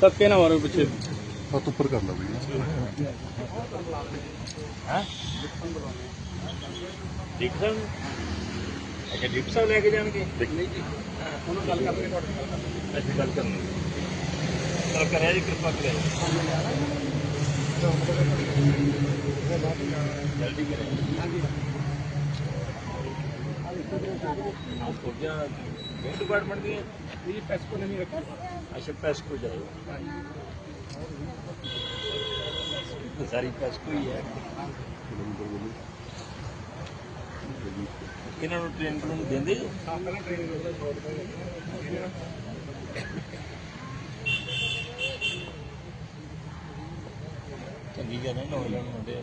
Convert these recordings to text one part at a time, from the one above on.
ਧੱਕੇ ਨਾ ਮਾਰੋ ਪਿੱਛੇ ਹੱਥ ਉੱਪਰ ਕਰ ਲਾ ਬਈ ਹਾਂ ਡਿਕਸਨ ਅੱਛਾ ਡਿਕਸਨ ਲੈ ਕੇ ਜਾਣਗੇ ਨਹੀਂ ਜੀ ਉਹਨੂੰ ਗੱਲ ਕਰਕੇ ਤੁਹਾਡੇ ਨਾਲ ਅਸੀਂ ਗੱਲ ਕਰਨੀ ਚਲ ਕਰਿਆ ਜੀ ਕਿਰਪਾ ਕਰਿਆ ਜਲਦੀ ਕਰਿਆ ਹਾਂਜੀ ਆਪ ਹੋ ਡਿਪਾਰਟਮੈਂਟ ਦੀ ਇਹ ਪੈਸਕੋ ਨਹੀਂ ਰੱਖਿਆ। ਅੱਛਾ ਪੈਸਕੋ ਜਾਓ ਸਾਰੀ ਪੈਸਕੋ ਹੀ ਹੈ। ਇਹਨਾਂ ਨੂੰ ਟ੍ਰੇਨ ਨੂੰ ਦਿੰਦੇ ਜੋ? ਪਹਿਲਾਂ ਟ੍ਰੇਨਿੰਗ ਚੰਗੀ ਗੱਲ ਹੈ ਨੌਜਵਾਨ ਹੁੰਦੇ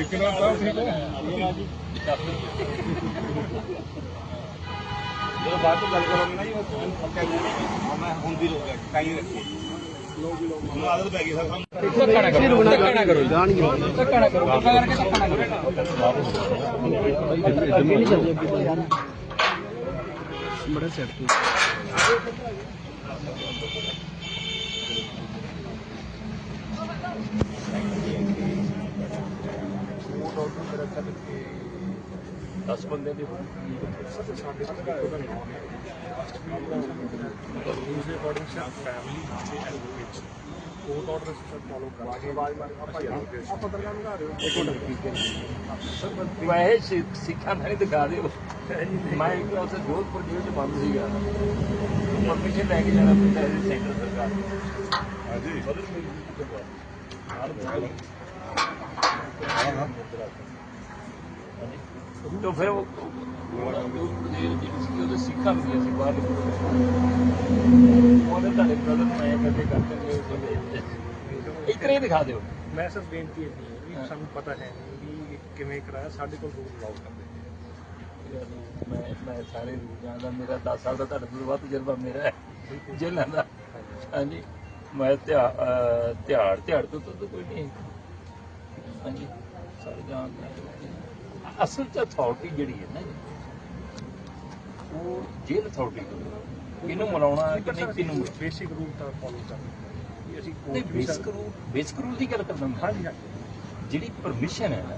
ਆ ਠੇਕੇਦਾਰ ਸਾਹਿਬ ਠੀਕ ਹੋ ਜਦੋਂ ਬਾਅਦ ਚ ਗੱਲ ਕਰਾਂਗੇ ਨਾ ਜੀ ਉਹ ਤੁਹਾਨੂੰ ਪੱਕਾ ਜਾਣਾ ਮੈਂ ਹੁਣ ਦੀ ਰੋਕ ਕਾਈ ਰੱਖੀ ਲੋਕ ਲੋਕ ਆਦਤ ਪੈ ਗਈ ਸਰ ਸਾਨੂੰ ਧੱਕਾ ਨਾ ਕਰੋ ਧੱਕਾ ਨਾ ਕਰੋ ਧੱਕਾ ਨਾ ਕਰੋ ਧੱਕਾ ਕਰਕੇ ਧੱਕਾ ਨਾ ਕਰੋ ਬੜਾ ਸੈਟ ਦਸ ਬੰਦੇ ਦੀ ਰੂਲਸ ਦੇ ਅਕੋਰਡਿੰਗ ਫੈਮਿਲੀ ਤੇ ਐਡਵੋਕੇਟਸ ਕੋਰਟ ਆਰਡਰ ਫਾਲੋ ਕਰਾਂਗੇ। ਆਪਾਂ ਪੱਤਰਕਾਰ ਨੂੰ ਰਹੇ ਹੋ ਵੈਸੇ ਸਿ- ਸਿੱਖਾਂ ਦਾ ਨਹੀਂ ਦਿਖਾ ਦਿਓ। ਮੈਂ ਇੱਕ ਵਾਰ ਜੋਧਪੁਰ ਜੇਲ੍ਹ ਚ ਬੰਦ ਸੀਗਾ। ਪਰਮਿਸ਼ਨ ਲੈ ਕੇ ਜਾਣਾ ਪੈਂਦਾ ਹੈ ਸੈਂਟਰ ਸਰਕਾਰ ਨੂੰ। ਹਾਂਜੀ। तो फिर वो ਉਹਦੇ ਸਿੱਖਾਂ ਨੂੰ ਅਸੀਂ ਬਾਹਰ ਉਹਦੇ ਤੁਹਾਡੇ ਬ੍ਰਦਰ ਮੈਂ ਕਦੇ ਕਰਦੇ ਨੇ ਇਸ ਤਰ੍ਹਾਂ ਹੀ ਦਿਖਾ ਦਿਓ ਮੈਂ ਸਿਰਫ ਬੇਨਤੀ ਇਹ ਹੈ ਵੀ ਸਾਨੂੰ ਪਤਾ ਹੈ ਨਹੀਂ ਵੀ ਕਿਵੇਂ ਕਰਾਇਆ ਸਾਡੇ ਕੋਲ ਰੂਲ ਅਲਾਉ ਕਰਦੇ ਮੈਂ ਮੈਂ ਸਾਰੇ ਜਾਣਦਾ ਮੇਰਾ 10 ਸਾਲ ਦਾ ਤੁਹਾਡੇ ਤੋਂ ਵੱਧ ਤਜਰਬਾ ਮੇਰਾ ਹੈ ਜੇਲ੍ਹਾਂ ਦਾ ਹਾਂਜੀ ਮੈਂ ਧਿਆ ਅਹ ਧਿਆੜ ਧਿਆੜ ਤੋਂ ਤਾਂ ਕੋਈ ਨਹੀਂ ਹਾਂਜੀ ਸਾਰੇ ਜਾਣਦੇ ਹਾਂ। ਅਸਲ ਚ ਅਥਾਰਟੀ ਜਿਹੜੀ ਹੈ ਨਾ ਜੀ, ਉਹ ਜੇਲ੍ਹ ਅਥਾਰਟੀ ਕੋਲ ਹੈ। ਕਿਹਨੂੰ ਮਨਾਉਣਾ ਕਿ ਨਹੀਂ ਕਿਹਨੂੰ ਮਨਾਉਣਾ? ਬੇਸਿਕ ਰੂਲ ਤਾਂ ਫਾਲੋ ਕਰਦੇ ਅਸੀਂ ਨਹੀਂ court basic rule basic rule ਦੀ ਗੱਲ ਕਰਦਾ ਮੈਂ ਹਾਂਜੀ ਹਾਂਜੀ। ਜਿਹੜੀ ਪਰਮਿਸ਼ਨ ਹੈ ਨਾ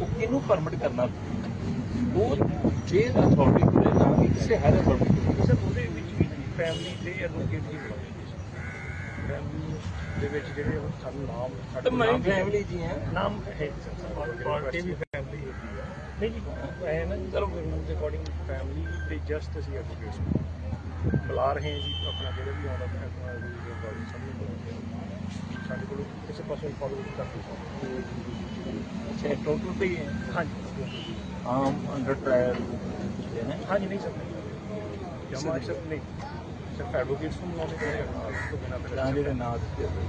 ਉਹ ਕਿਹਨੂੰ ਪਰਮਿਟ ਕਰਨਾ? ਉਹ ਜੇਲ੍ਹ ਅਥਾਰਟੀ ਕੋਲ ਹੈ, ਨਾ ਕਿ ਕਿਸੇ ਹਾਇਰ ਅਥਾਰਟੀ ਕੋਲ ਉਹਦੇ ਵਿੱਚ ਵੀ ਫੈਮਿਲੀ ਤੇ ਐਡਵੋਕੇਟ ਹੀ ਮਿਲਣਗੇ ਦੇ ਵਿੱਚ ਜਿਹੜੇ ਉਹ ਸਾਨੂੰ ਨਾਮ ਸਾਡੇ ਨਾਮ ਫੈਮਿਲੀ ਜੀ ਹਾਂ। ਨਾਮ ਹੈ ਪਾਰਟੀ ਵੀ ਫੈਮਿਲੀ ਹੈ। ਨਹੀਂ ਜੀ ਐ ਨਾ ਚਲੋ ਦੇ ਅਕੋਰਡਿੰਗ ਫੈਮਿਲੀ ਤੇ ਜਸਟ ਅਸੀਂ ਐਡਵੋਕੇਟ ਬੁਲਾ ਰਹੇ ਹਾਂ ਜੀ ਆਪਣਾ ਜਿਹੜੇ ਵੀ ਆਉਂਦਾ ਹੈ ਆਪਣਾ ਦੇ ਅਕੋਰਡਿੰਗ ਸਭ ਨੂੰ ਬੁਲਾਉਂਦੇ ਹਾਂ। ਸਾਡੇ ਕੋਲ ਕਿਸੇ ਪਾਸੇ ਫਾਲੋ ਕਰਦੇ ਅੱਛਾ ਟੋਟਲ ਤੇ ਹੀ ਹੈ? ਹਾਂਜੀ। ਆਮ ਅੰਡਰ ਟ੍ਰਾਇਲ ਹੈ ਹਾਂਜੀ ਨਹੀਂ ਸਰ। ਜਮਾ ਸਰ ਨਹੀਂ। ਸਿਰਫ ਐਡਵੋਕੇਟਸ ਨੂੰ ਬੁਲਾਉਂਦੇ ਜਿਹੜੇ ਨਾਲ ਤੋਂ ਬਿਨਾਂ ਫਿਰ ਤਾਂ ਜਿਹੜੇ ਨਾਂ ਦਿੱਤੇ ਹੋਏ।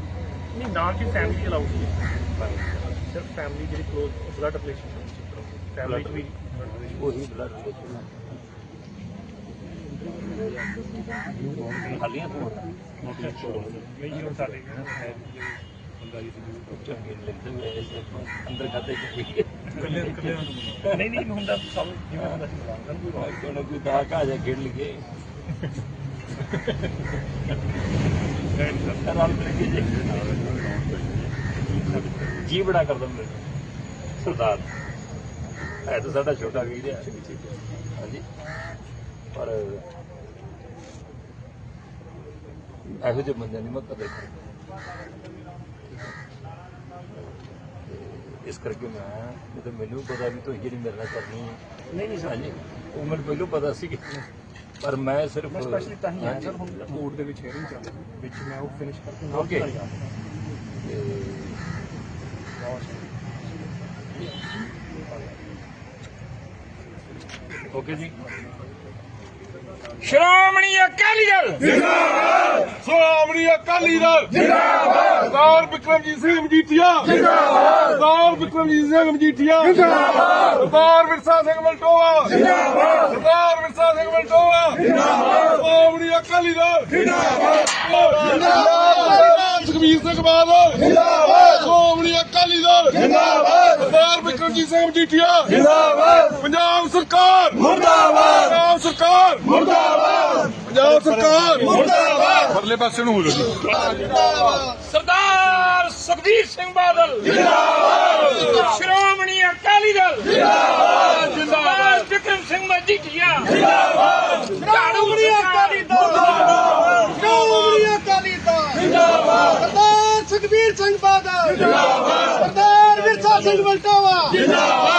ਨਹੀਂ ਫੈਮਿਲੀ ਅਲਾਉਡ ਨਹੀਂ ਸਿਰਫ ਫੈਮਿਲੀ ਜਿਹੜੀ ਕਲੋਜ਼ ਬਲੱਡ ਰਿਲੇਸ਼ਨ ਫੈਮਿਲੀ ਚ ਵੀ ਉਹੀ ਬਲੱਡ ਹਾਲੀਆਂ ਤੋਂ ਨਹੀਂ ਜੀ ਹੁਣ ਸਾਡੇ ਹੈ ਬੰਦਾ ਜੀ ਚੰਗੇ ਲੱਗਦੇ ਹੋਏ ਐਸੇ ਅੰਦਰ ਖਾਤੇ ਚ ਠੀਕ ਹੈ। ਕੱਲੇ ਕੱਲੇ ਨਹੀਂ ਨਹੀਂ ਹੁੰਦਾ ਸਭ ਜਿਵੇਂ ਹੁੰਦਾ ਸੀ। ਕੋਈ ਕੋਈ ਦਾ ਕਾ ਜਾ ਖੇਡ ਲਈਏ। ਨਹੀਂ ਰਲ ਮਿਲ ਕੇ ਜੇ ਜੀ ਬੜਾ ਕਰਦਾ ਮੇਰੇ ਸਰਦਾਰ। ਹੈ ਤਾਂ ਸਾਡਾ ਛੋਟਾ ਵੀਰ ਹੈ। ਹਾਂਜੀ। ਪਰ ਇਹੋ ਜਿਹੇ ਬੰਦਿਆਂ ਦੀ ਮੈਂ ਕਦਰ ਇਸ ਕਰਕੇ ਮੈਂ ਤਾਂ ਮੈਨੂੰ ਪਤਾ ਵੀ ਤੁਸੀਂ ਜਿਹੜੀ ਮੇਰੇ ਨਾਲ ਕਰਨੀ ਨਹੀਂ ਨਹੀਂ ਹਾਂਜੀ। ਉਹ ਮੈਨੂੰ ਪਹਿਲਾਂ ਪਤਾ ਸੀ ਕਿ ਪਰ ਮੈਂ ਸਿਰਫ ਮੈਂ ਸਪੈਸ਼ਲੀ ਤਾਂ ਹੀ ਆਇਆ। ਸਰ ਹੁਣ ਕੋਰਟ ਦੇ ਵਿੱਚ ਹੀਅਰਿੰਗ ਚੱਲ ਰਹੀ ਵਿੱਚ ਮੈਂ ਉਹ ਫਿਨਿਸ਼ ਕਰਕੇ ਨਾਲ। ਤੇ ਓਕੇ ਜੀ ਸ਼੍ਰੋਮਣੀ ਅਕਾਲੀ ਦਲ। ਸ਼੍ਰੋਮਣੀ ਅਕਾਲੀ ਦਲ। ਜਿੰਦਾਬਾਦ। ਸਰਦਾਰ ਵਿਕਰਮਜੀਤ ਸਿੰਘ ਮਜੀਠੀਆ। ਜਿੰਦਾਬਾਦ। ਸਰਦਾਰ ਵਿਕਰਮਜੀਤ ਸਿੰਘ ਮਜੀਠੀਆ। ਜਿੰਦਾਬਾਦ। ਸਰਦਾਰ ਵਿਰਸਾ ਸਿੰਘ ਮਲਟੋਆ। ਜਿੰਦਾਬਾਦ। ਸਰਦਾਰ ਵਿਰਸਾ ਸਿੰਘ ਮਲਟੋਆ। ਜਿੰਦਾਬਾਦ। ਸ਼੍ਰੋਮਣੀ ਅਕਾਲੀ ਦਲ। ਜਿੰਦਾਬਾਦ। ਜਿੰਦਾਬਾਦ। ਸੁਖਬੀਰ ਸਿੰਘ ਬਾਦਲ ਜਿੰਦਾਬਾਦ। ਸ਼੍ਰੋਮਣੀ ਅਕਾਲੀ ਦਲ। ਜਿੰਦਾਬਾਦ। ਸਰਦਾਰ ਵਿਕਰਮਜੀਤ ਸਿੰਘ ਮਜੀਠੀਆ। ਜਿੰਦਾਬਾਦ। ਪੰਜਾਬ ਸਰਕਾਰ। ਮੁਰਦਾਬਾਦ। ਪੰਜਾਬ ਸਰਕਾਰ। ਮੁਰਦਾਬਾਦ। ਪੰਜਾਬ ਸਰਕਾਰ। ਮੁਰਦਾਬਾਦ। ਪਰਲੇ ਪਾਸੇ ਨੂੰ ਹੋ ਜਾਓ ਸਰਦਾਰ ਸੁਖਬੀਰ ਸਿੰਘ ਬਾਦਲ। ਜਿੰਦਾਬਾਦ। ਸ਼੍ਰੋਮਣੀ ਅਕਾਲੀ ਦਲ। ਜਿੰਦਾਬਾਦ। ਜਿੰਦਾਬਾਦ ਵਿਕਰਮ ਸਿੰਘ ਮਜੀਠੀਆ। ਜਿੰਦਾਬਾਦ। ਸ਼੍ਰੋਮਣੀ ਅਕਾਲੀ ਦਲ ਸ਼੍ਰੋਮਣੀ ਅਕਾਲੀ ਦਲ ਜਿੰਦਾਬਾਦ ਸਰਦਾਰ ਸੁਖਬੀਰ ਸਿੰਘ ਬਾਦਲ। ਜਿੰਦਾਬਾਦ ਸਰਦਾਰ ਵਿਰਸਾ ਸਿੰਘ ਵਲਟੋਵਾ। ਜਿੰਦਾਬਾਦ